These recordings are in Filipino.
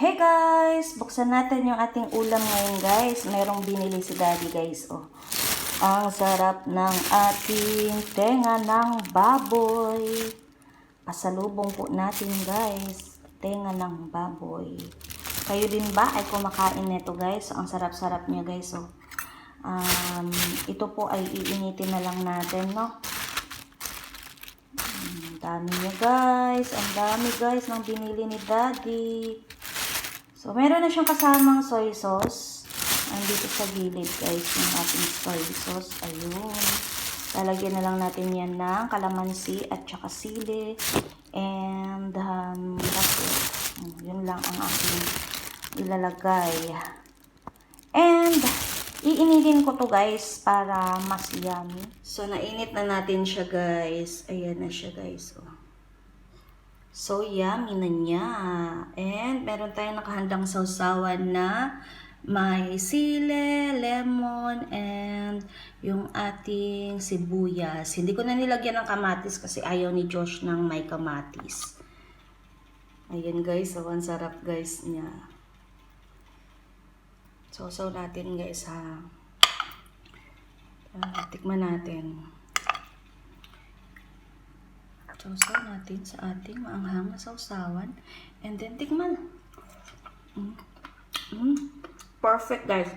Hey guys! Buksan natin yung ating ulam ngayon guys. Merong binili si daddy guys. Oh. Ang sarap ng ating tenga ng baboy. Pasalubong po natin guys. Tenga ng baboy. Kayo din ba ay kumakain nito guys? Ang sarap-sarap niya guys. Oh. Um, ito po ay iinitin na lang natin no. Ang dami niya guys. Ang dami guys ng binili ni daddy. So, meron na siyang kasamang soy sauce. Andito sa gilid, guys, yung ating soy sauce. Ayun. Lalagyan na lang natin yan ng kalamansi at saka sili. And, um. Mm, Yun lang ang aking ilalagay. And, iinitin ko to guys para mas yummy. So, nainit na natin siya guys. Ayan na siya guys. Oh. So, yummy na niya. Meron tayong nakahandang sausawan na may sile, lemon, and yung ating sibuyas. Hindi ko na nilagyan ng kamatis kasi ayaw ni Josh ng may kamatis. Ayan guys, so ang sarap guys niya. Sausaw natin guys ha. Ah, tikman natin. Sausaw natin sa ating maanghang na sausawan. And then, tikman. Mm. Mm. Perfect, guys.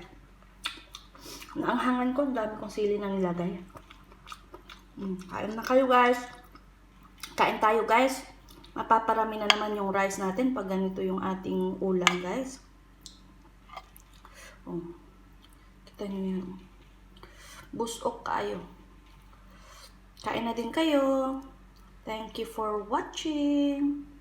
Naanghangan ko, ang dami kong sili na nilagay. Mm. Kain na kayo, guys. Kain tayo, guys. Mapaparami na naman yung rice natin pag ganito yung ating ulam, guys. Oh. Kita nyo yan. Busok kayo. Kain na din kayo. Thank you for watching.